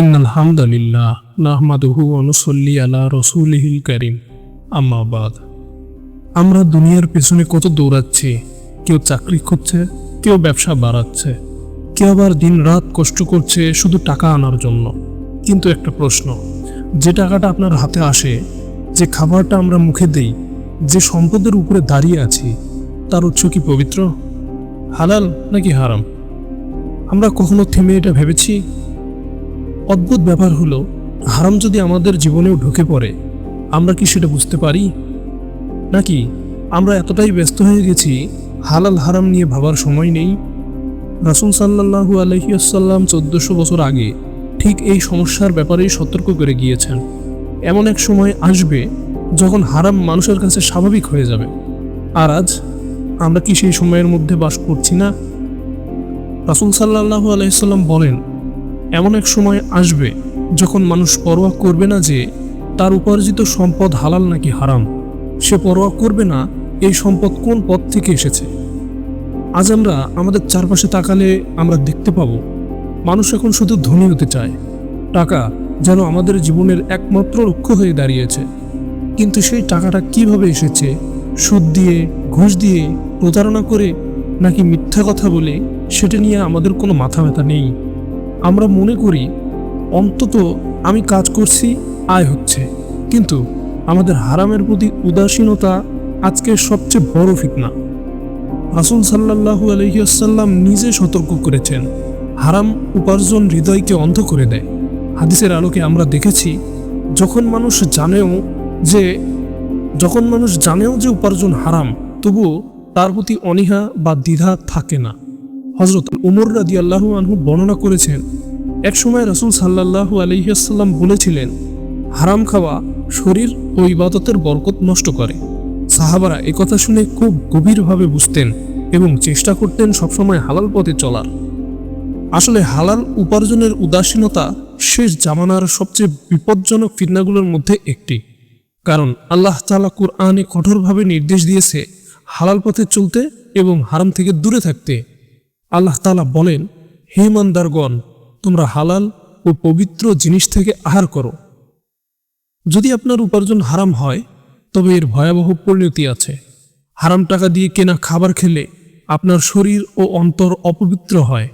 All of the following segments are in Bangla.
ইন আলহামদুলিল্লাহ নাহমাদুহু অনুসল্লি আলা রসুলহিল করিম। আম্মাবাদ আমরা দুনিয়ার পেছনে কত দৌড়াচ্ছি, কেউ চাকরি করছে কেউ ব্যবসা বাড়াচ্ছে, কেউ আবার দিন রাত কষ্ট করছে শুধু টাকা আনার জন্য। কিন্তু একটা প্রশ্ন, যে টাকাটা আপনার হাতে আসে, যে খাবারটা আমরা মুখে দেই, যে সম্পদের উপরে দাঁড়িয়ে আছি, তার উৎস কি পবিত্র, হালাল নাকি হারাম? আমরা কখনো থেমে এটা ভেবেছি? অদ্ভুত ব্যাপার হলো, হারাম যদি আমাদের জীবনেও ঢুকে পড়ে, আমরা কি সেটা বুঝতে পারি? নাকি আমরা এতটাই ব্যস্ত হয়ে গেছি, হালাল হারাম নিয়ে ভাবার সময় নেই? রাসুল সাল্লাহু আলহিউসাল্লাম চোদ্দশো বছর আগে ঠিক এই সমস্যার ব্যাপারেই সতর্ক করে গিয়েছেন। এমন এক সময় আসবে যখন হারাম মানুষের কাছে স্বাভাবিক হয়ে যাবে। আর আজ আমরা কি সেই সময়ের মধ্যে বাস করছি না? রাসুল সাল্লাহু আলাইসাল্লাম বলেন এমন এক সময় আসবে যখন মানুষ পরোয়া করবে না যে তার উপার্জিত সম্পদ হালাল নাকি হারাম। সে পরোয়া করবে না এই সম্পদ কোন পথ থেকে এসেছে। আজ আমরা আমাদের চারপাশে তাকালে আমরা দেখতে পাবো, মানুষ এখন শুধু ধনী হতে চায়। টাকা যেন আমাদের জীবনের একমাত্র লক্ষ্য হয়ে দাঁড়িয়েছে। কিন্তু সেই টাকাটা কীভাবে এসেছে, সুদ দিয়ে, ঘুষ দিয়ে, প্রতারণা করে, নাকি মিথ্যা কথা বলে, সেটা নিয়ে আমাদের কোনো মাথা ব্যথা নেই। আমরা মনে করি, অন্তত আমি কাজ করছি, আয় হচ্ছে। কিন্তু আমাদের হারামের প্রতি উদাসীনতা আজকের সবচেয়ে বড় ফিতনা। রাসুল সাল্লাহু আলহিয়াসাল্লাম নিজে সতর্ক করেছেন, হারাম উপার্জন হৃদয়কে অন্ধ করে দেয়। হাদিসের আলোকে আমরা দেখেছি, যখন মানুষ জানেও যে, যখন মানুষ জানেও যে উপার্জন হারাম, তবুও তার প্রতি অনীহা বা দ্বিধা থাকে না। হজরত উমর রাদি আল্লাহু আনহু বর্ণনা করেছেন, একসময় রসুল সাল্লাহু আলহিহাসাল্লাম বলেছিলেন, হারাম খাওয়া শরীর ও ইবাদতের বরকত নষ্ট করে। সাহাবারা কথা শুনে খুব গভীরভাবে বুঝতেন এবং চেষ্টা করতেন সবসময় হালাল পথে চলার। আসলে হালাল উপার্জনের উদাসীনতা শেষ জামানার সবচেয়ে বিপজ্জনক ফিতনাগুলোর মধ্যে একটি। কারণ আল্লাহ তালা কুরআনে কঠোরভাবে নির্দেশ দিয়েছে, হালাল পথে চলতে এবং হারাম থেকে দূরে থাকতে। আল্লাহ তালা বলেন, হে মান্দারগণ তোমরা হালাল ও পবিত্র জিনিস থেকে আহার করো। যদি আপনার উপার্জন হারাম হয়, তবে এর ভয়াবহ পরিণতি আছে। হারাম টাকা দিয়ে কেনা খাবার খেলে আপনার শরীর ও অন্তর অপবিত্র হয়।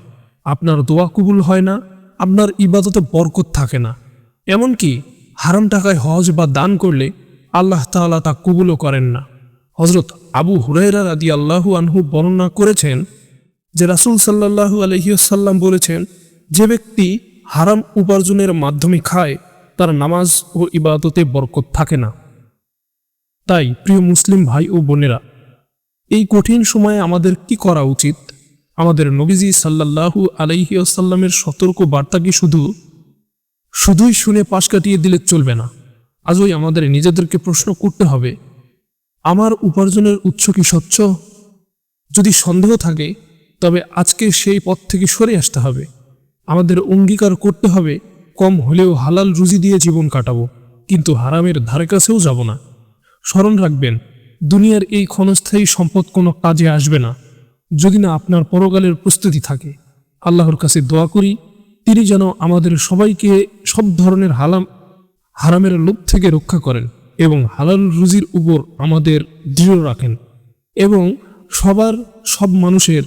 আপনার দোয়া কবুল হয় না, আপনার ইবাদতে বরকত থাকে না। এমনকি হারাম টাকায় হজ বা দান করলে আল্লাহ তাআলা তা কবুলও করেন না। হজরত আবু হুরাইরা রাদি আল্লাহু আনহু বর্ণনা করেছেন যে রাসুল সাল্লাহু আলহিসাল্লাম বলেছেন, যে ব্যক্তি হারাম উপার্জনের মাধ্যমে খায়, তার নামাজ ও ইবাদতে বরকত থাকে না। তাই, প্রিয় মুসলিম ভাই ও বোনেরা, এই কঠিন সময়ে আমাদের কি করা উচিত? আমাদের নবীজি সাল্লাহু আলাইহিয়াসাল্লামের সতর্ক বার্তা কি শুধু? শুধুই শুনে পাশ কাটিয়ে দিলে চলবে না। আজই আমাদের নিজেদেরকে প্রশ্ন করতে হবে, আমার উপার্জনের উৎস কি স্বচ্ছ? যদি সন্দেহ থাকে তবে আজকে সেই পথ থেকে সরে আসতে হবে। আমাদের অঙ্গীকার করতে হবে, কম হলেও হালাল রুজি দিয়ে জীবন কাটাবো, কিন্তু হারামের ধারে কাছেও যাব না। স্মরণ রাখবেন, দুনিয়ার এই ক্ষণস্থায়ী সম্পদ কোনো কাজে আসবে না। যদি না আপনার পরকালের প্রস্তুতি থাকে, আল্লাহর কাছে দোয়া করি, তিনি যেন আমাদের সবাইকে সব ধরনের হালাম, হারামের লোভ থেকে রক্ষা করেন এবং হালাল রুজির উপর আমাদের দৃঢ় রাখেন এবং সবার সব মানুষের